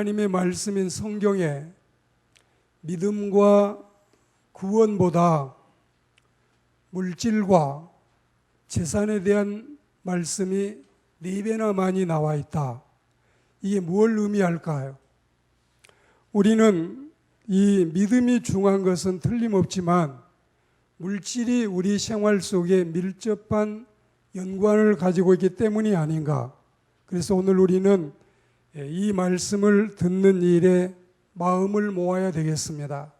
하나님의 말씀인 성경에 믿음과 구원보다 물질과 재산에 대한 말씀이 네 배나 많이 나와 있다. 이게 뭘 의미할까요? 우리는 이 믿음이 중요한 것은 틀림없지만 물질이 우리 생활 속에 밀접한 연관을 가지고 있기 때문이 아닌가. 그래서 오늘 우리는 이 말씀을 듣는 일에 마음을 모아야 되겠습니다.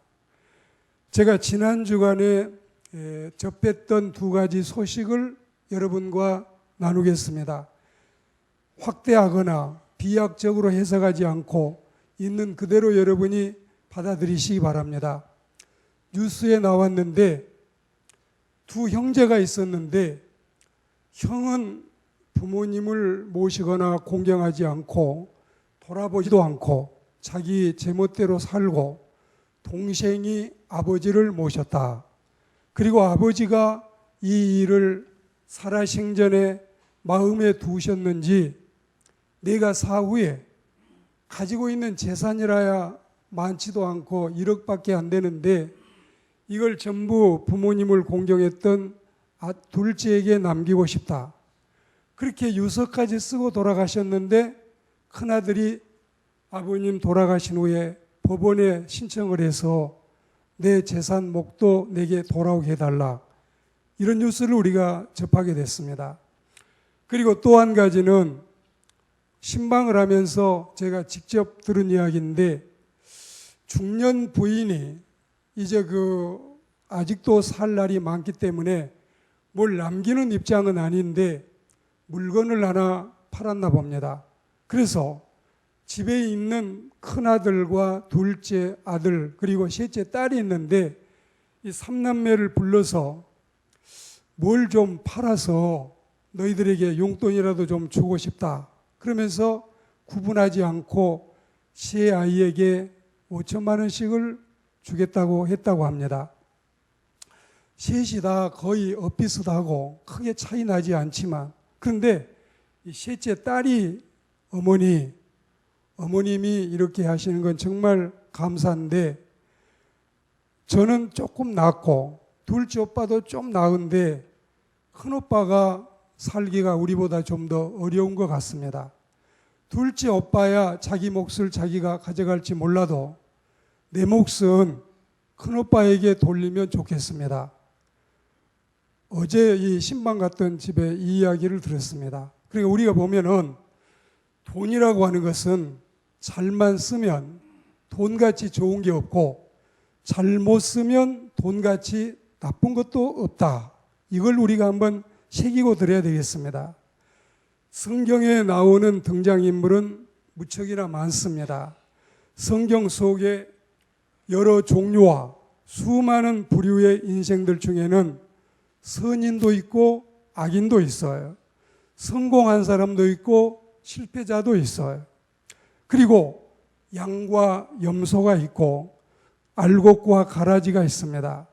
제가 지난 주간에 접했던 두 가지 소식을 여러분과 나누겠습니다. 확대하거나 비약적으로 해석하지 않고 있는 그대로 여러분이 받아들이시기 바랍니다. 뉴스에 나왔는데 두 형제가 있었는데 형은 부모님을 모시거나 공경하지 않고 돌아보지도 않고 자기 제멋대로 살고 동생이 아버지를 모셨다. 그리고 아버지가 이 일을 살아생전에 마음에 두셨는지 내가 사후에 가지고 있는 재산이라야 많지도 않고 1억밖에 안 되는데 이걸 전부 부모님을 공경했던 아, 둘째에게 남기고 싶다. 그렇게 유서까지 쓰고 돌아가셨는데 큰아들이 아버님 돌아가신 후에 법원에 신청을 해서 내 재산 목도 내게 돌아오게 해달라. 이런 뉴스를 우리가 접하게 됐습니다. 그리고 또 한 가지는 신방을 하면서 제가 직접 들은 이야기인데 중년 부인이 이제 그 아직도 살 날이 많기 때문에 뭘 남기는 입장은 아닌데 물건을 하나 팔았나 봅니다. 그래서 집에 있는 큰 아들과 둘째 아들 그리고 셋째 딸이 있는데 이 삼남매를 불러서 뭘 좀 팔아서 너희들에게 용돈이라도 좀 주고 싶다. 그러면서 구분하지 않고 세 아이에게 5천만 원씩을 주겠다고 했다고 합니다. 셋이 다 거의 엇비슷하고 크게 차이 나지 않지만 그런데 이 셋째 딸이 어머니 어머님이 이렇게 하시는 건 정말 감사한데 저는 조금 낫고 둘째 오빠도 좀 나은데 큰 오빠가 살기가 우리보다 좀 더 어려운 것 같습니다. 둘째 오빠야 자기 몫을 자기가 가져갈지 몰라도 내 몫은 큰 오빠에게 돌리면 좋겠습니다. 어제 이 신방 갔던 집에 이 이야기를 들었습니다. 그러니까 우리가 보면은 돈이라고 하는 것은 잘만 쓰면 돈같이 좋은 게 없고 잘못 쓰면 돈같이 나쁜 것도 없다. 이걸 우리가 한번 새기고 들어야 되겠습니다. 성경에 나오는 등장인물은 무척이나 많습니다. 성경 속에 여러 종류와 수많은 부류의 인생들 중에는 선인도 있고 악인도 있어요. 성공한 사람도 있고 실패자도 있어요. 그리고 양과 염소가 있고 알곡과 가라지가 있습니다.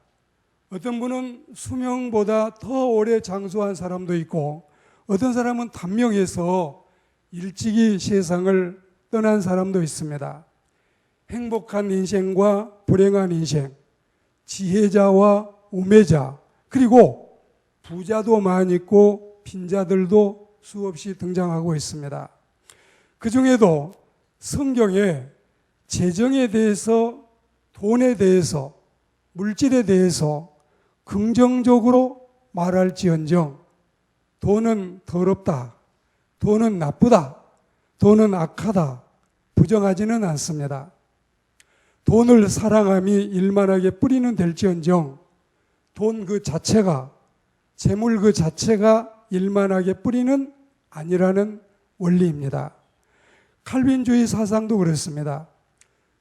어떤 분은 수명보다 더 오래 장수한 사람도 있고 어떤 사람은 단명해서 일찍이 세상을 떠난 사람도 있습니다. 행복한 인생과 불행한 인생, 지혜자와 우매자, 그리고 부자도 많이 있고 빈자들도 수없이 등장하고 있습니다. 그 중에도 성경에 재정에 대해서 돈에 대해서 물질에 대해서 긍정적으로 말할지언정 돈은 더럽다. 돈은 나쁘다. 돈은 악하다. 부정하지는 않습니다. 돈을 사랑함이 일만하게 뿌리는 될지언정 돈 그 자체가 재물 그 자체가 일만하게 뿌리는 아니라는 원리입니다. 칼빈주의 사상도 그렇습니다.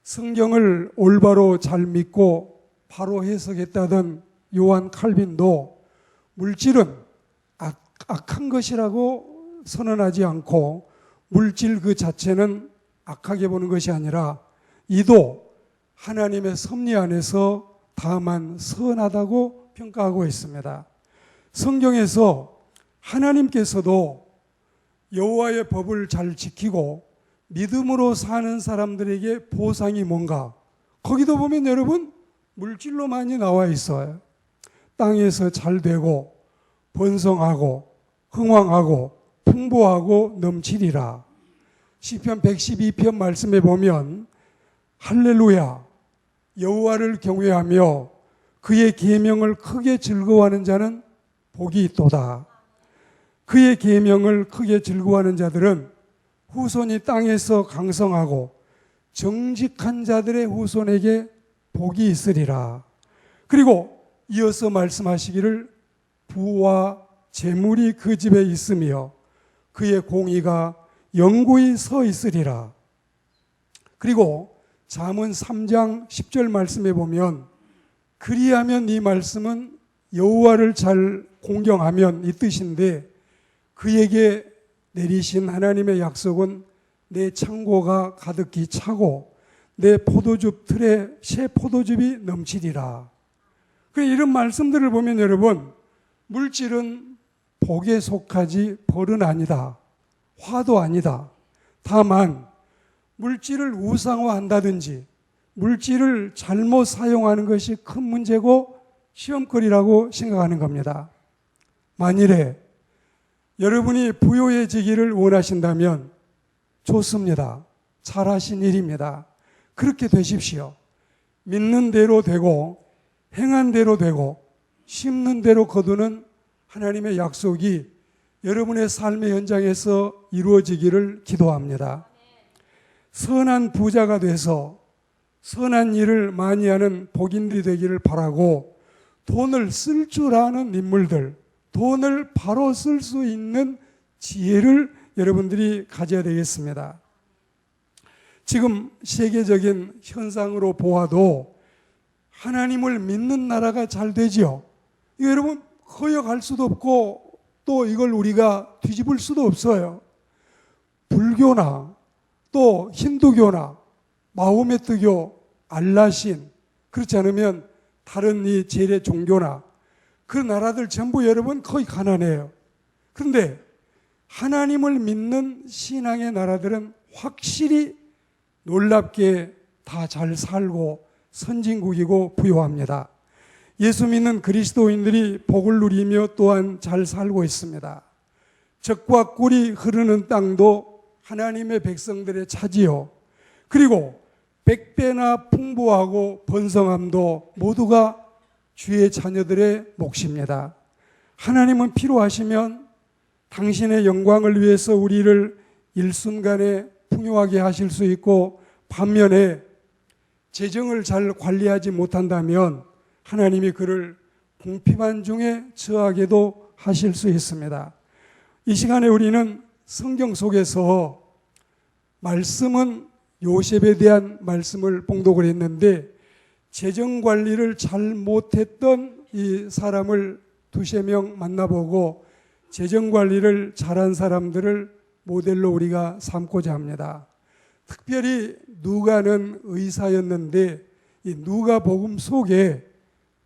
성경을 올바로 잘 믿고 바로 해석했다던 요한 칼빈도 물질은 악, 악한 것이라고 선언하지 않고 물질 그 자체는 악하게 보는 것이 아니라 이도 하나님의 섭리 안에서 다만 선하다고 평가하고 있습니다. 성경에서 하나님께서도 여호와의 법을 잘 지키고 믿음으로 사는 사람들에게 보상이 뭔가? 거기도 보면 여러분 물질로 많이 나와 있어요. 땅에서 잘 되고 번성하고 흥왕하고 풍부하고 넘치리라. 시편 112편 말씀에 보면 할렐루야 여호와를 경외하며 그의 계명을 크게 즐거워하는 자는 복이 있도다. 그의 계명을 크게 즐거워하는 자들은 후손이 땅에서 강성하고 정직한 자들의 후손에게 복이 있으리라. 그리고 이어서 말씀하시기를 부와 재물이 그 집에 있으며 그의 공의가 영구히 서 있으리라. 그리고 잠언 3장 10절 말씀에 보면 그리하면 이 말씀은 여호와를 잘 공경하면 이 뜻인데 그에게 내리신 하나님의 약속은 내 창고가 가득히 차고 내 포도즙 틀에 새 포도즙이 넘치리라. 그 이런 말씀들을 보면 여러분 물질은 복에 속하지 벌은 아니다. 화도 아니다. 다만 물질을 우상화한다든지 물질을 잘못 사용하는 것이 큰 문제고 시험거리라고 생각하는 겁니다. 만일에 여러분이 부요해지기를 원하신다면 좋습니다. 잘하신 일입니다. 그렇게 되십시오. 믿는 대로 되고 행한 대로 되고 심는 대로 거두는 하나님의 약속이 여러분의 삶의 현장에서 이루어지기를 기도합니다. 선한 부자가 돼서 선한 일을 많이 하는 복인들이 되기를 바라고 돈을 쓸 줄 아는 인물들, 돈을 바로 쓸 수 있는 지혜를 여러분들이 가져야 되겠습니다. 지금 세계적인 현상으로 보아도 하나님을 믿는 나라가 잘 되지요. 여러분 허역할 수도 없고 또 이걸 우리가 뒤집을 수도 없어요. 불교나 또 힌두교나 마호메트교, 알라신 그렇지 않으면 다른 이 재래 종교나 그 나라들 전부 여러분 거의 가난해요. 그런데 하나님을 믿는 신앙의 나라들은 확실히 놀랍게 다 잘 살고 선진국이고 부유합니다. 예수 믿는 그리스도인들이 복을 누리며 또한 잘 살고 있습니다. 적과 꿀이 흐르는 땅도 하나님의 백성들의 차지요. 그리고 백배나 풍부하고 번성함도 모두가 주의 자녀들의 몫입니다. 하나님은 필요하시면 당신의 영광을 위해서 우리를 일순간에 풍요하게 하실 수 있고 반면에 재정을 잘 관리하지 못한다면 하나님이 그를 궁핍한 중에 처하게도 하실 수 있습니다. 이 시간에 우리는 성경 속에서 말씀은 요셉에 대한 말씀을 봉독을 했는데 재정 관리를 잘 못했던 이 사람을 두세 명 만나보고 재정 관리를 잘한 사람들을 모델로 우리가 삼고자 합니다. 특별히 누가는 의사였는데 이 누가 복음 속에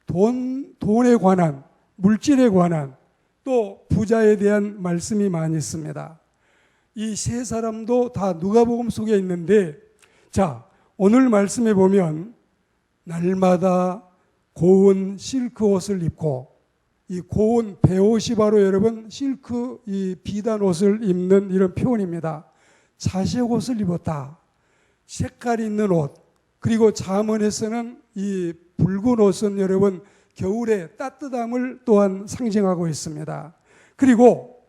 돈 돈에 관한 물질에 관한 또 부자에 대한 말씀이 많이 있습니다. 이 세 사람도 다 누가복음 속에 있는데 자 오늘 말씀에 보면 날마다 고운 실크 옷을 입고 이 고운 배옷이 바로 여러분 실크 이 비단 옷을 입는 이런 표현입니다. 자색 옷을 입었다. 색깔 있는 옷. 그리고 자문에서는 이 붉은 옷은 여러분 겨울의 따뜻함을 또한 상징하고 있습니다. 그리고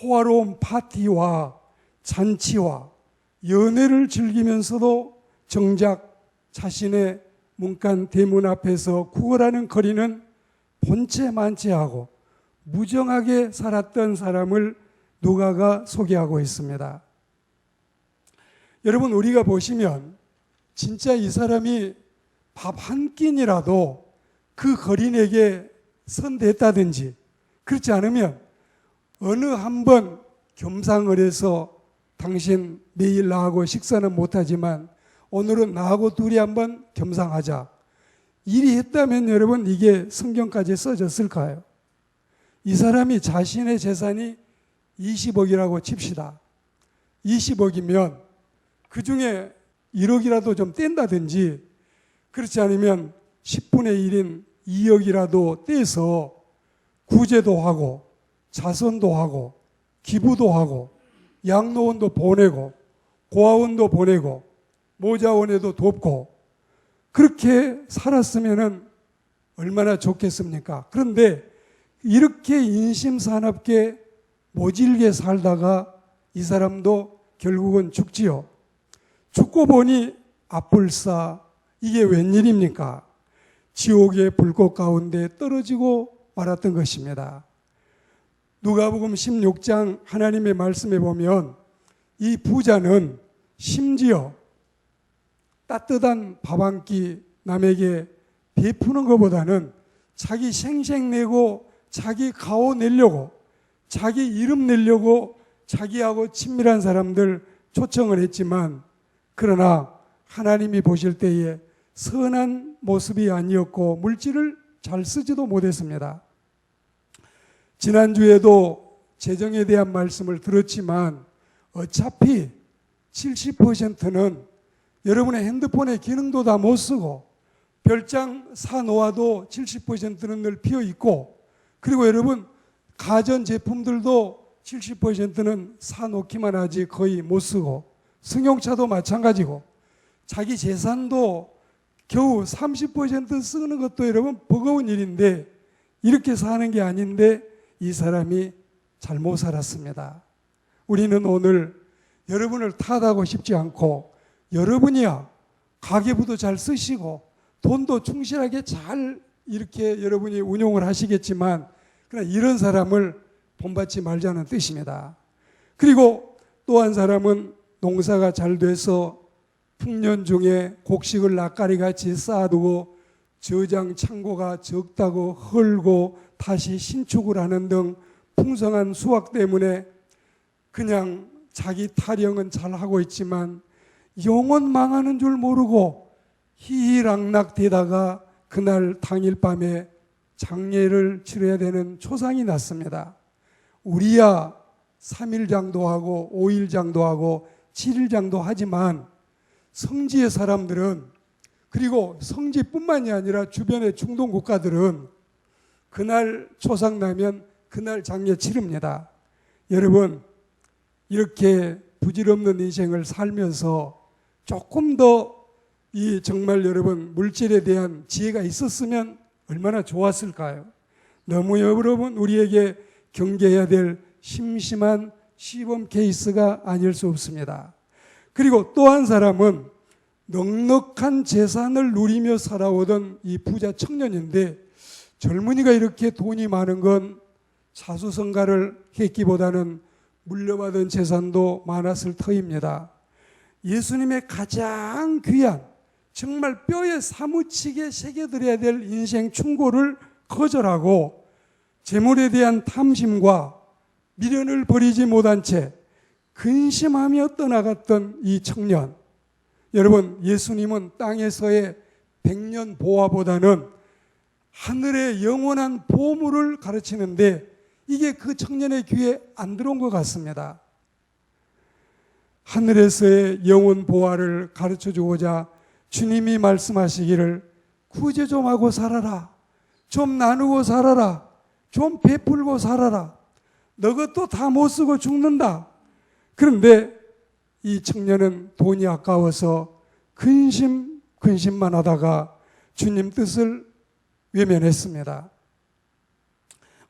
호화로운 파티와 잔치와 연애를 즐기면서도 정작 자신의 문간 대문 앞에서 구걸하는 거리는 본체 만체하고 무정하게 살았던 사람을 누가가 소개하고 있습니다. 여러분 우리가 보시면 진짜 이 사람이 밥 한 끼니라도 그 거린에게 선대했다든지 그렇지 않으면 어느 한 번 겸상을 해서 당신 매일 나하고 식사는 못하지만 오늘은 나하고 둘이 한번 겸상하자. 일이 했다면 여러분 이게 성경까지 써졌을까요? 이 사람이 자신의 재산이 20억이라고 칩시다. 20억이면 그 중에 1억이라도 좀 뗀다든지 그렇지 않으면 10분의 1인 2억이라도 떼서 구제도 하고 자선도 하고 기부도 하고 양로원도 보내고 고아원도 보내고 모자원에도 돕고 그렇게 살았으면은 얼마나 좋겠습니까? 그런데 이렇게 인심사납게 모질게 살다가 이 사람도 결국은 죽지요. 죽고 보니 앞불사 이게 웬일입니까? 지옥의 불꽃 가운데 떨어지고 말았던 것입니다. 누가복음 16장 하나님의 말씀에 보면 이 부자는 심지어 따뜻한 밥 한 끼 남에게 베푸는 것보다는 자기 생색 내고 자기 가오 내려고 자기 이름 내려고 자기하고 친밀한 사람들 초청을 했지만 그러나 하나님이 보실 때에 선한 모습이 아니었고 물질을 잘 쓰지도 못했습니다. 지난주에도 재정에 대한 말씀을 들었지만 어차피 70%는 여러분의 핸드폰의 기능도 다 못 쓰고 별장 사 놓아도 70%는 늘 비어 있고 그리고 여러분 가전 제품들도 70%는 사 놓기만 하지 거의 못 쓰고 승용차도 마찬가지고 자기 재산도 겨우 30% 쓰는 것도 여러분 버거운 일인데 이렇게 사는 게 아닌데 이 사람이 잘못 살았습니다. 우리는 오늘 여러분을 탓하고 싶지 않고 여러분이야 가계부도 잘 쓰시고 돈도 충실하게 잘 이렇게 여러분이 운용을 하시겠지만 그러나 이런 사람을 본받지 말자는 뜻입니다. 그리고 또 한 사람은 농사가 잘 돼서 풍년 중에 곡식을 낯가리 같이 쌓아두고 저장 창고가 적다고 헐고 다시 신축을 하는 등 풍성한 수확 때문에 그냥 자기 타령은 잘 하고 있지만 영원 망하는 줄 모르고 희희락락 되다가 그날 당일 밤에 장례를 치러야 되는 초상이 났습니다. 우리야 3일장도 하고 5일장도 하고 7일장도 하지만 성지의 사람들은 그리고 성지뿐만이 아니라 주변의 중동 국가들은 그날 초상 나면 그날 장례 치릅니다. 여러분 이렇게 부질없는 인생을 살면서 조금 더 이 정말 여러분 물질에 대한 지혜가 있었으면 얼마나 좋았을까요? 너무 여러분 우리에게 경계해야 될 심심한 시범 케이스가 아닐 수 없습니다. 그리고 또 한 사람은 넉넉한 재산을 누리며 살아오던 이 부자 청년인데 젊은이가 이렇게 돈이 많은 건 자수성가를 했기보다는 물려받은 재산도 많았을 터입니다. 예수님의 가장 귀한 정말 뼈에 사무치게 새겨드려야 될 인생 충고를 거절하고 재물에 대한 탐심과 미련을 버리지 못한 채 근심하며 떠나갔던 이 청년. 여러분, 예수님은 땅에서의 백년 보화보다는 하늘의 영원한 보물을 가르치는데 이게 그 청년의 귀에 안 들어온 것 같습니다. 하늘에서의 영원 보화를 가르쳐 주고자 주님이 말씀하시기를 구제 좀 하고 살아라. 좀 나누고 살아라. 좀 베풀고 살아라. 너 것도 다 못 쓰고 죽는다. 그런데 이 청년은 돈이 아까워서 근심, 근심만 하다가 주님 뜻을 외면했습니다.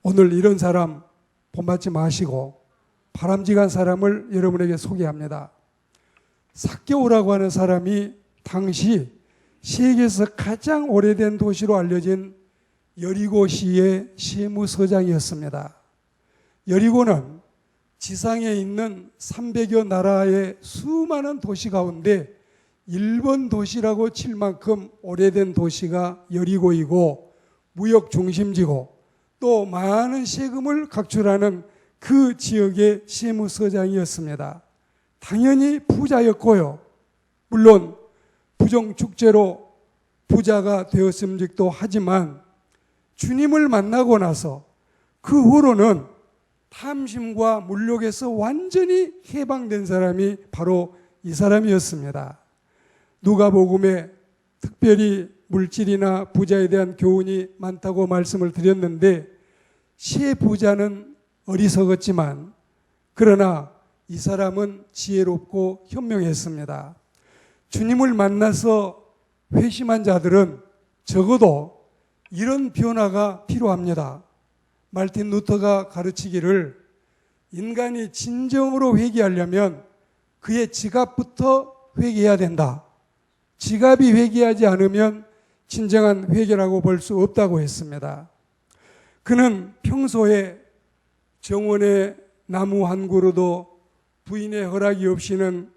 오늘 이런 사람 본받지 마시고 바람직한 사람을 여러분에게 소개합니다. 사개오라고 하는 사람이 당시 세계에서 가장 오래된 도시로 알려진 여리고시의 세무서장이었습니다. 여리고는 지상에 있는 300여 나라의 수많은 도시 가운데 일본 도시라고 칠 만큼 오래된 도시가 여리고이고 무역 중심지고 또 많은 세금을 각출하는 그 지역의 세무서장이었습니다. 당연히 부자였고요. 물론 부정 축제로 부자가 되었음직도 하지만 주님을 만나고 나서 그 후로는 탐심과 물욕에서 완전히 해방된 사람이 바로 이 사람이었습니다. 누가복음에 특별히 물질이나 부자에 대한 교훈이 많다고 말씀을 드렸는데 세 부자는 어리석었지만 그러나 이 사람은 지혜롭고 현명했습니다. 주님을 만나서 회심한 자들은 적어도 이런 변화가 필요합니다. 말틴 루터가 가르치기를 인간이 진정으로 회개하려면 그의 지갑부터 회개해야 된다. 지갑이 회개하지 않으면 진정한 회개라고 볼 수 없다고 했습니다. 그는 평소에 정원의 나무 한 그루도 부인의 허락이 없이는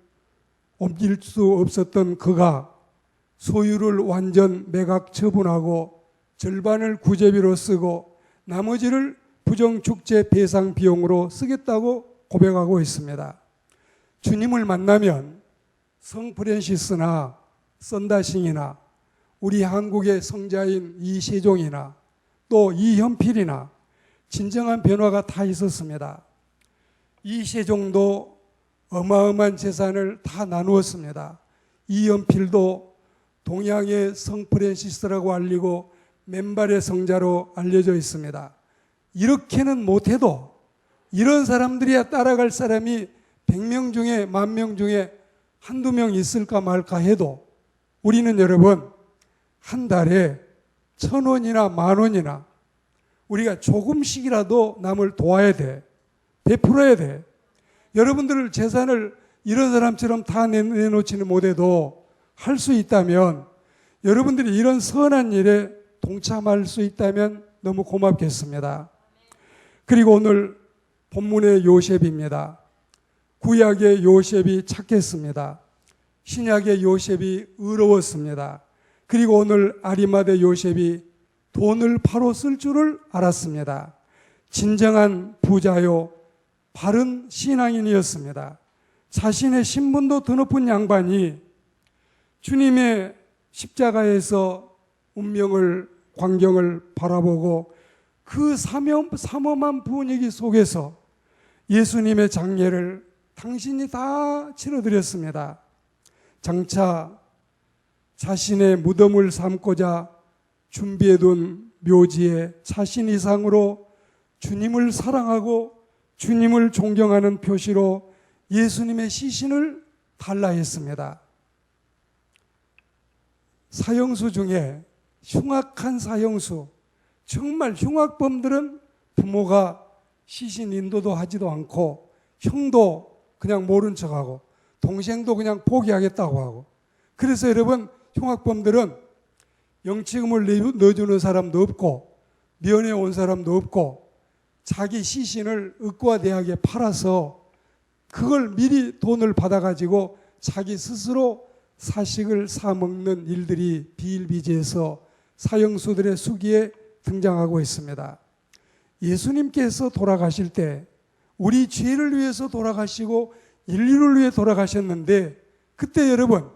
옮길 수 없었던 그가 소유를 완전 매각 처분하고 절반을 구제비로 쓰고 나머지를 부정축제 배상 비용으로 쓰겠다고 고백하고 있습니다. 주님을 만나면 성 프랜시스나 썬다싱이나 우리 한국의 성자인 이세종이나 또 이현필이나 진정한 변화가 다 있었습니다. 이세종도 어마어마한 재산을 다 나누었습니다. 이연필도 동양의 성 프랜시스라고 알리고 맨발의 성자로 알려져 있습니다. 이렇게는 못해도 이런 사람들이야 따라갈 사람이 100명 중에 만 명 중에 한두 명 있을까 말까 해도 우리는 여러분 한 달에 천 원이나 만 원이나 우리가 조금씩이라도 남을 도와야 돼. 베풀어야 돼. 여러분들 재산을 이런 사람처럼 다 내- 내놓지는 못해도 할 수 있다면 여러분들이 이런 선한 일에 동참할 수 있다면 너무 고맙겠습니다. 그리고 오늘 본문의 요셉입니다. 구약의 요셉이 착했습니다. 신약의 요셉이 의로웠습니다. 그리고 오늘 아리마대 요셉이 돈을 바로 쓸 줄을 알았습니다. 진정한 부자요, 바른 신앙인이었습니다. 자신의 신분도 드높은 양반이 주님의 십자가에서 운명을, 광경을 바라보고 그 사명, 삼엄한 분위기 속에서 예수님의 장례를 당신이 다 치러드렸습니다. 장차 자신의 무덤을 삼고자 준비해둔 묘지에 자신 이상으로 주님을 사랑하고 주님을 존경하는 표시로 예수님의 시신을 달라 했습니다. 사형수 중에 흉악한 사형수, 정말 흉악범들은 부모가 시신 인도도 하지도 않고 형도 그냥 모른 척하고 동생도 그냥 포기하겠다고 하고 그래서 여러분 흉악범들은 영치금을 내- 넣어주는 사람도 없고 면회 온 사람도 없고 자기 시신을 의과 대학에 팔아서 그걸 미리 돈을 받아가지고 자기 스스로 사식을 사 먹는 일들이 비일비재해서 사형수들의 수기에 등장하고 있습니다. 예수님께서 돌아가실 때 우리 죄를 위해서 돌아가시고 인류를 위해 돌아가셨는데 그때 여러분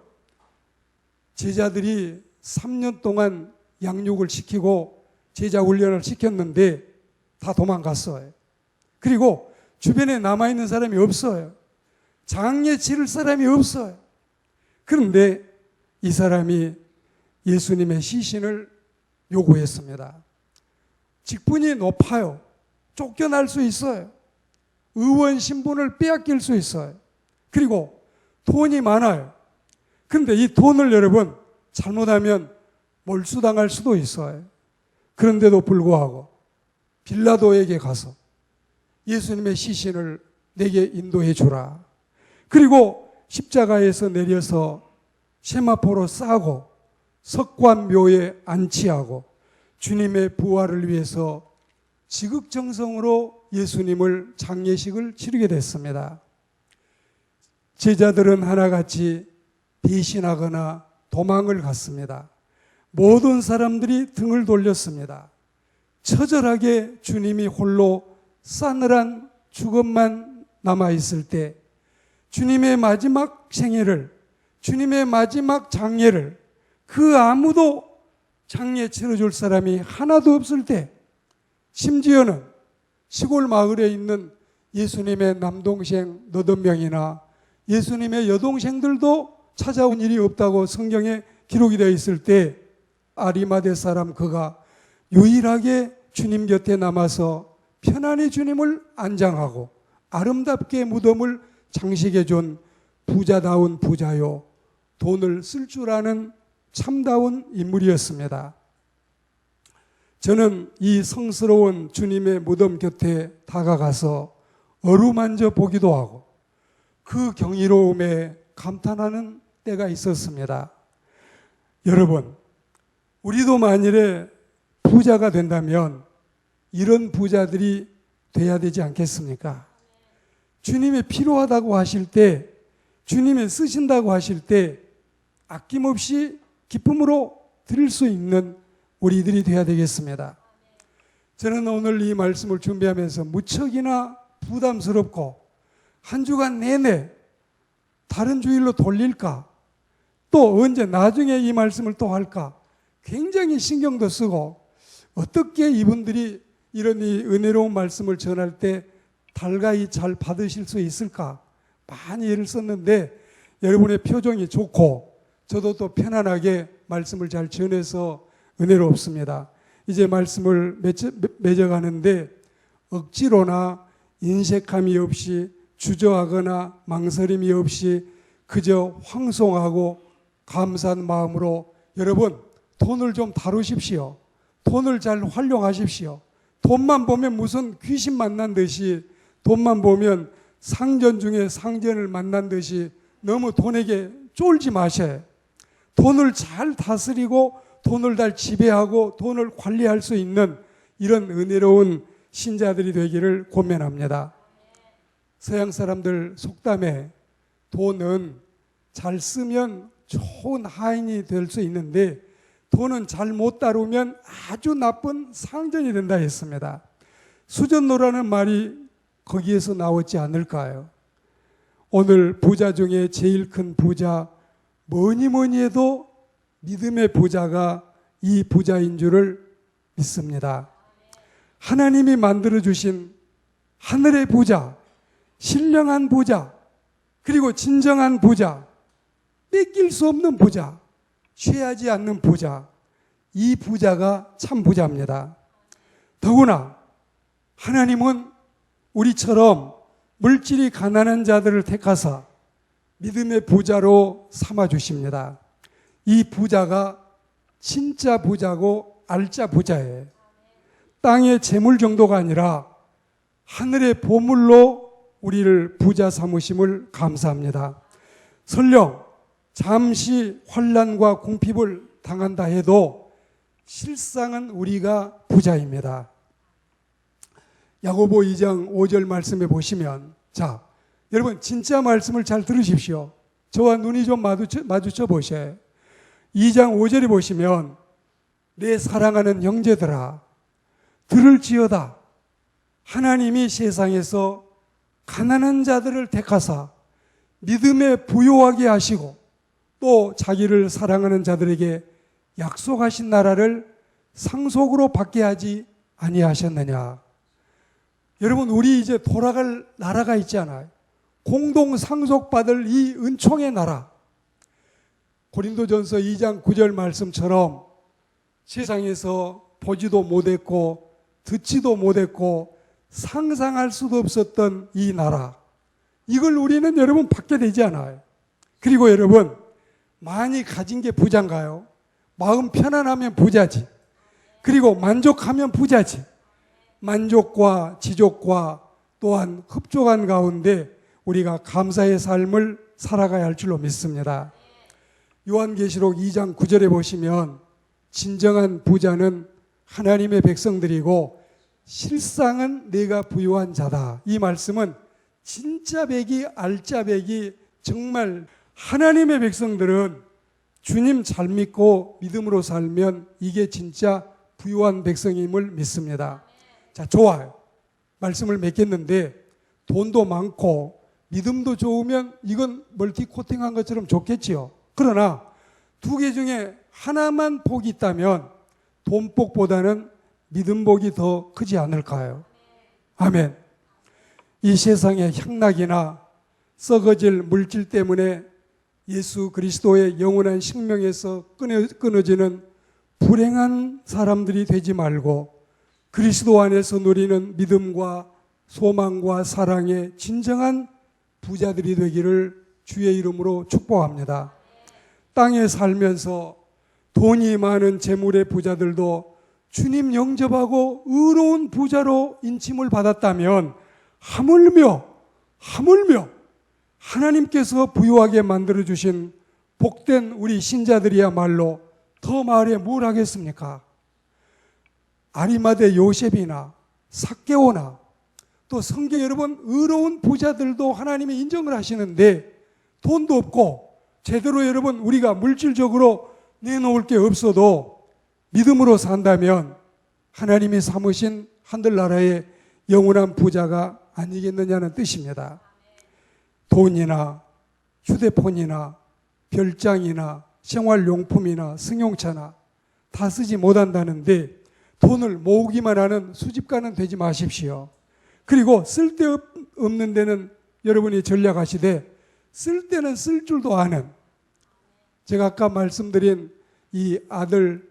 제자들이 3년 동안 양육을 시키고 제자 훈련을 시켰는데 다 도망갔어요. 그리고 주변에 남아있는 사람이 없어요. 장례 치를 사람이 없어요. 그런데 이 사람이 예수님의 시신을 요구했습니다. 직분이 높아요. 쫓겨날 수 있어요. 의원 신분을 빼앗길 수 있어요. 그리고 돈이 많아요. 근데 이 돈을 여러분 잘못하면 몰수당할 수도 있어요. 그런데도 불구하고 빌라도에게 가서 예수님의 시신을 내게 인도해 주라. 그리고 십자가에서 내려서 세마포로 싸고 석관묘에 안치하고 주님의 부활을 위해서 지극정성으로 예수님을 장례식을 치르게 됐습니다. 제자들은 하나같이 배신하거나 도망을 갔습니다. 모든 사람들이 등을 돌렸습니다. 처절하게 주님이 홀로 싸늘한 죽음만 남아있을 때 주님의 마지막 생애를, 주님의 마지막 장례를 그 아무도 장례 치러줄 사람이 하나도 없을 때 심지어는 시골 마을에 있는 예수님의 남동생 너덟 명이나 예수님의 여동생들도 찾아온 일이 없다고 성경에 기록이 되어 있을 때 아리마대 사람 그가 유일하게 주님 곁에 남아서 편안히 주님을 안장하고 아름답게 무덤을 장식해 준 부자다운 부자요 돈을 쓸 줄 아는 참다운 인물이었습니다. 저는 이 성스러운 주님의 무덤 곁에 다가가서 어루만져 보기도 하고 그 경이로움에 감탄하는 때가 있었습니다. 여러분, 우리도 만일에 부자가 된다면 이런 부자들이 돼야 되지 않겠습니까? 주님이 필요하다고 하실 때, 주님이 쓰신다고 하실 때 아낌없이 기쁨으로 드릴 수 있는 우리들이 돼야 되겠습니다. 저는 오늘 이 말씀을 준비하면서 무척이나 부담스럽고 한 주간 내내 다른 주일로 돌릴까? 또 언제 나중에 이 말씀을 또 할까? 굉장히 신경도 쓰고 어떻게 이분들이 이런 이 은혜로운 말씀을 전할 때 달가이 잘 받으실 수 있을까? 많이 애를 썼는데 여러분의 표정이 좋고 저도 또 편안하게 말씀을 잘 전해서 은혜롭습니다. 이제 말씀을 맺어, 맺어가는데 억지로나 인색함이 없이 주저하거나 망설임이 없이 그저 황송하고 감사한 마음으로 여러분 돈을 좀 다루십시오. 돈을 잘 활용하십시오. 돈만 보면 무슨 귀신 만난 듯이 돈만 보면 상전 중에 상전을 만난 듯이 너무 돈에게 쫄지 마셔요. 돈을 잘 다스리고 돈을 잘 지배하고 돈을 관리할 수 있는 이런 은혜로운 신자들이 되기를 고면합니다. 서양 사람들 속담에 돈은 잘 쓰면 좋은 하인이 될 수 있는데 돈은 잘 못 다루면 아주 나쁜 상전이 된다 했습니다. 수전노라는 말이 거기에서 나오지 않을까요? 오늘 부자 중에 제일 큰 부자 뭐니 뭐니 해도 믿음의 부자가 이 부자인 줄을 믿습니다. 하나님이 만들어 주신 하늘의 부자, 신령한 부자, 그리고 진정한 부자, 뺏길 수 없는 부자, 취하지 않는 부자, 이 부자가 참 부자입니다. 더구나 하나님은 우리처럼 물질이 가난한 자들을 택하사 믿음의 부자로 삼아 주십니다. 이 부자가 진짜 부자고 알짜 부자예요. 땅의 재물 정도가 아니라 하늘의 보물로 우리를 부자 삼으심을 감사합니다. 설령 잠시 환란과 궁핍을 당한다 해도 실상은 우리가 부자입니다. 야고보 2장 5절 말씀에 보시면 자, 여러분 진짜 말씀을 잘 들으십시오. 저와 눈이 좀 마주쳐, 마주쳐 보셔요. 2장 5절에 보시면 내 사랑하는 형제들아 들을지어다 하나님이 세상에서 가난한 자들을 택하사 믿음에 부요하게 하시고 또 자기를 사랑하는 자들에게 약속하신 나라를 상속으로 받게 하지 아니하셨느냐. 여러분 우리 이제 돌아갈 나라가 있잖아요. 공동 상속받을 이 은총의 나라. 고린도전서 2장 9절 말씀처럼 세상에서 보지도 못했고 듣지도 못했고 상상할 수도 없었던 이 나라. 이걸 우리는 여러분 받게 되지 않아요. 그리고 여러분 많이 가진 게 부자인가요? 마음 편안하면 부자지. 그리고 만족하면 부자지. 만족과 지족과 또한 흡족한 가운데 우리가 감사의 삶을 살아가야 할 줄로 믿습니다. 요한계시록 2장 9절에 보시면 진정한 부자는 하나님의 백성들이고 실상은 내가 부유한 자다. 이 말씀은 진짜 백이 알짜 백이 정말 하나님의 백성들은 주님 잘 믿고 믿음으로 살면 이게 진짜 부유한 백성임을 믿습니다. 자, 좋아요. 말씀을 맺겠는데 돈도 많고 믿음도 좋으면 이건 멀티 코팅한 것처럼 좋겠지요. 그러나 두 개 중에 하나만 복이 있다면 돈 복보다는 믿음 복이 더 크지 않을까요? 아멘. 이 세상의 향락이나 썩어질 물질 때문에 예수 그리스도의 영원한 생명에서 끊어, 끊어지는 불행한 사람들이 되지 말고 그리스도 안에서 누리는 믿음과 소망과 사랑의 진정한 부자들이 되기를 주의 이름으로 축복합니다. 땅에 살면서 돈이 많은 재물의 부자들도 주님 영접하고 의로운 부자로 인침을 받았다면 하물며 하물며 하나님께서 부유하게 만들어 주신 복된 우리 신자들이야말로 더 말해 뭘 하겠습니까? 아리마대 요셉이나 사케오나 또 성경 여러분 의로운 부자들도 하나님이 인정을 하시는데 돈도 없고 제대로 여러분 우리가 물질적으로 내놓을 게 없어도 믿음으로 산다면 하나님이 삼으신 하늘나라의 영원한 부자가 아니겠느냐는 뜻입니다. 돈이나 휴대폰이나 별장이나 생활용품이나 승용차나 다 쓰지 못한다는데 돈을 모으기만 하는 수집가는 되지 마십시오. 그리고 쓸데없는 데는 여러분이 전략하시되 쓸 때는 쓸 줄도 아는 제가 아까 말씀드린 이 아들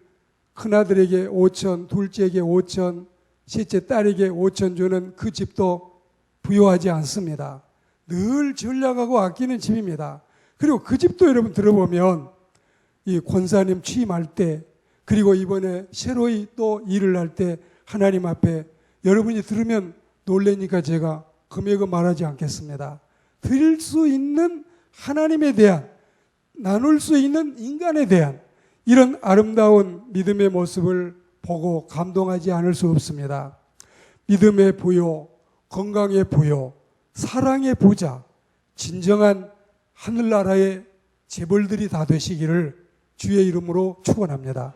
큰아들에게 5천, 둘째에게 5천, 셋째 딸에게 5천 주는 그 집도 부유하지 않습니다. 늘 전략하고 아끼는 집입니다. 그리고 그 집도 여러분 들어보면 이 권사님 취임할 때 그리고 이번에 새로이 또 일을 할 때 하나님 앞에 여러분이 들으면 놀래니까 제가 금액은 말하지 않겠습니다. 드릴 수 있는 하나님에 대한 나눌 수 있는 인간에 대한 이런 아름다운 믿음의 모습을 보고 감동하지 않을 수 없습니다. 믿음의 부요, 건강의 부요, 사랑의 부자, 진정한 하늘나라의 재벌들이 다 되시기를 주의 이름으로 축원합니다.